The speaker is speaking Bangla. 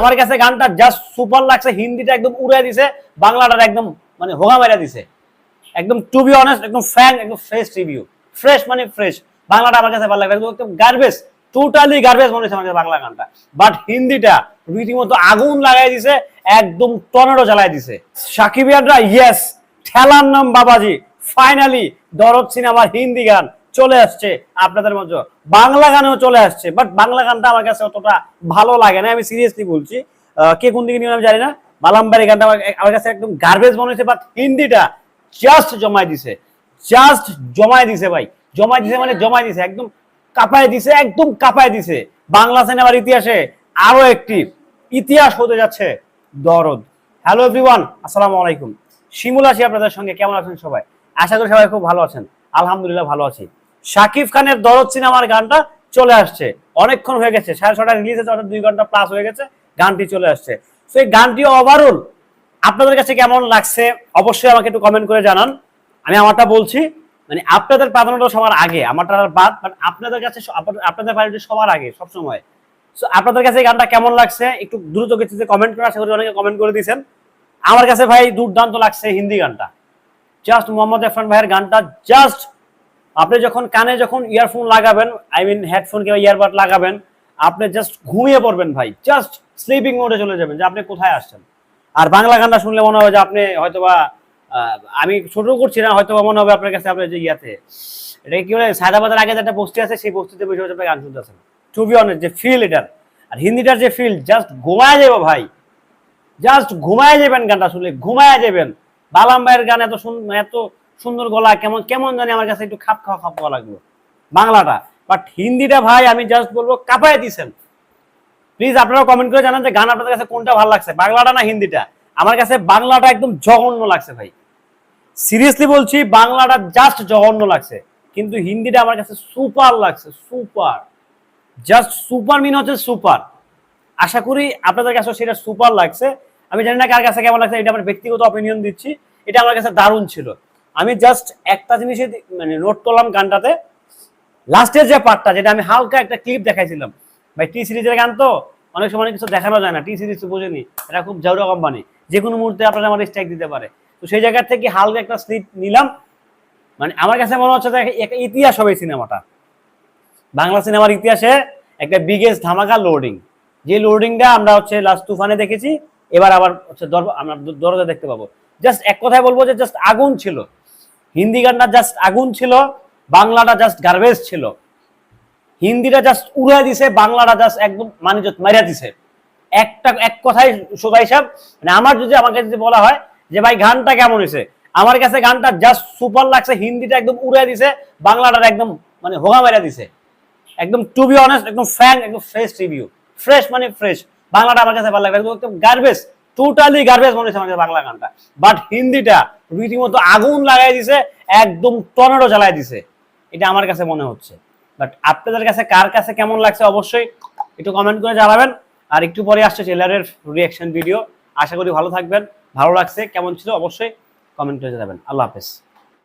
আমার কাছে গানটা জাস্ট সুপার লাগছে, হিন্দিটা একদম উড়ে দিছে বাংলাটা একদম মানে হোগা মেরা দিছে। একদম টু বি অনেস্ট একদম ফ্যান একদম ফ্রেশ রিভিউ ফ্রেশ মানে ফ্রেশ বাংলাটা আমার কাছে ভালো লাগে একদম গার্বেজ টোটালি গার্বেজ মনে হচ্ছে আমার বাংলা গানটা। বাট হিন্দিটা রীতিমতো আগুন লাগাই দিছে, একদম টর্নেডো জ্বালাই দিছে। সাকিবিয়ানরা ইয়েস ঠেলার নাম বাবাজি। ফাইনালি দরদ সিনেমার হিন্দি গান। চলে আসছে আপনাদের মধ্যে। বাংলা গানেও চলে আসছে বাট বাংলা গানটা আমার কাছে অতটা ভালো লাগে না, আমি সিরিয়াসলি বলছি। কে কোন দিকে নিয়ে আমি জানি না। মালাম্বারি গানটা আমার কাছে একদম গার্বেজ মনে হচ্ছে বাট হিন্দিটা জাস্ট জমাই দিছে। জাস্ট জমাই দিছে ভাই। জমাই দিছে মানে জমাই দিছে, একদম কাপায় দিছে, একদম কাপায় দিছে। বাংলা সিনেমার ইতিহাসে আরও একটি ইতিহাস হতে যাচ্ছে, দরদ। হ্যালো এভরিওয়ান আসসালামু আলাইকুম। শিমুল আছি আপনাদের সঙ্গে, কেমন আছেন সবাই? আশা করি সবাই খুব ভালো আছেন। আলহামদুলিল্লাহ ভালো আছি। শাকিব খানের দরদ সিনেমার গানটা চলে আসছে। অনেকক্ষণ হয়ে গেছে, সাড়ে ছটা রিলিজ হয়েছে, অর্থাৎ দুই ঘণ্টা প্লাস হয়ে গেছে, গানটি চলে আসছে। তো এই গানটি ওভারঅল আপনাদের কাছে কেমন লাগছে? অবশ্যই আমাকে একটু কমেন্ট করে জানান। আমি আমারটা বলছি মানে আপনাদের প্রাধান্যটা সবার আগে, আমারটা বাদ বাট আপনাদের কাছে আপনাদের- প্রায়োরিটি সবার আগে, সবসময়। সো আপনাদের কাছে গানটা কেমন লাগছে? একটু দ্রুত গতিতে কমেন্ট করে, আশা করি অনেকে কমেন্ট করে দিয়েছেন। আমার কাছে ভাই দুর্দান্ত লাগছে হিন্দি গানটা। জাস্ট মোহাম্মদ ইরফান ভাইয়ের গানটা জাস্ট আপনি যখন কানে যখন ইয়ারফোন লাগাবেন আই মিন হেডফোন কিংবা ইয়ারবাড লাগাবেন, আপনি জাস্ট ঘুমিয়ে পড়বেন ভাই। জাস্ট স্লিপিং মোডে চলে যাবেন যে আপনি কোথায় আসছেন। আর বাংলা গানটা শুনলে মনে হবে যে আপনি হয়তোবা আমি ছোট করছি না, হয়তোবা মনে হবে আপনার কাছে আপনার যে ইয়াতে, এটা কি বলে সায়দাবাদের আগে যে একটা বস্তি আছে, সেই বস্তিতে বসে বসে গান শুনতেছেন। টু বি অনেস্ট যে ফিল এটার। আর হিন্দিটার যে ফিল জাস্ট ঘুমায় যাব ভাই। জাস্ট ঘুমায় যাবেন গানটা শুনলে, ঘুমায় যাবেন বালাম ভাইয়ের গান এত শুন এত সুন্দর গলা, কেমন কেমন জানি আমার কাছে একটু খাপ খাওয়া খাপ খাওয়া লাগল। বাংলাটা। বাট হিন্দিটা ভাই, আমি জাস্ট বলব কাপায় দিছেন প্লিজ আপনারা কমেন্ট করে জানান যে গান আপনাদের কাছে কোনটা ভালো লাগছে। বাংলাটা না হিন্দিটা? আমার কাছে বাংলাটা একদম জঘন্য লাগছে ভাই। সিরিয়াসলি বলছি, বাংলাটা জাস্ট জঘন্য লাগছে। কিন্তু হিন্দিটা আমার কাছে সুপার লাগছে, সুপার। জাস্ট সুপার মিন হচ্ছে সুপার। আশা করি আপনাদের কাছে সেটা সুপার লাগছে। আমি জানি না কার কাছে কেমন লাগছে, এটা আমার ব্যক্তিগত অপিনিয়ন দিচ্ছি। এটা আমার কাছে দারুণ ছিল। আমি জাস্ট একটা জিনিসে মানে নোট করলাম গানটাতে। লাস্টের যে পার্টটা যেটা আমি হালকা একটা ক্লিপ দেখাইছিলাম। ভাই টি সিরিজের গান তো অনেক সময় অনেক কিছু দেখানো যায় না টি সিরিজ তো বোঝেনি এটা খুব জাউরা কোম্পানি যে কোনো মুহূর্তে আপনারা আমার স্ট্রাইক দিতে পারে। তো সেই জায়গা থেকে হালকা একটা স্লিপ নিলাম। মানে আমার কাছে মনে হচ্ছে একটা ইতিহাস হবে সিনেমাটা। বাংলা সিনেমার ইতিহাসে একটা বিগেস্ট ধামাকা লোডিং যে লোডিংটা আমরা হচ্ছে লাস্ট তুফানে দেখেছি, এবার আবার হচ্ছে আমরা দরজা দেখতে পাবো। জাস্ট এক কথায় বলব যে জাস্ট আগুন ছিল। হিন্দি গানটা জাস্ট আগুন ছিল, বাংলাটা জাস্ট গার্বেজ ছিল। হিন্দিটা জাস্ট উড়ে দিছে, বাংলাটা জাস্ট একদম মানে মারিয়া দিছে। একটা, এক কথায় সোভাই সাহেব মানে আমার যদি আমাকে যদি বলা হয় যে ভাই গানটা কেমন হয়েছে, আমার কাছে গানটা জাস্ট সুপার লাগছে, হিন্দিটা একদম উড়ে দিছে বাংলাটা একদম মানে হোগা মেরা দিছে। একদম টু বি অনেস্ট একদম ফ্যান একদম ফ্রেশ রিভিউ ফ্রেশ মানে ফ্রেশ বাংলাটা আমার কাছে ভালো লাগে একদম গার্বেজ টোটালি গার্বেজ মনে হচ্ছে আমাদের বাংলা গানটা। বাট হিন্দিটা রীতিমতো আগুন লাগাই দিছে, একদম টর্নেডো চালাই দিছে। এটা আমার কাছে মনে হচ্ছে। বাট আপনাদের কাছে কার কাছে কেমন লাগছে অবশ্যই একটু কমেন্ট করে জানাবেন। আর একটু পরে আসছে ট্রেলারের রিয়াকশন ভিডিও আশা করি ভালো থাকবেন, ভালো লাগছে, কেমন ছিল অবশ্যই কমেন্ট করে জানাবেন। আল্লাহ হাফেজ।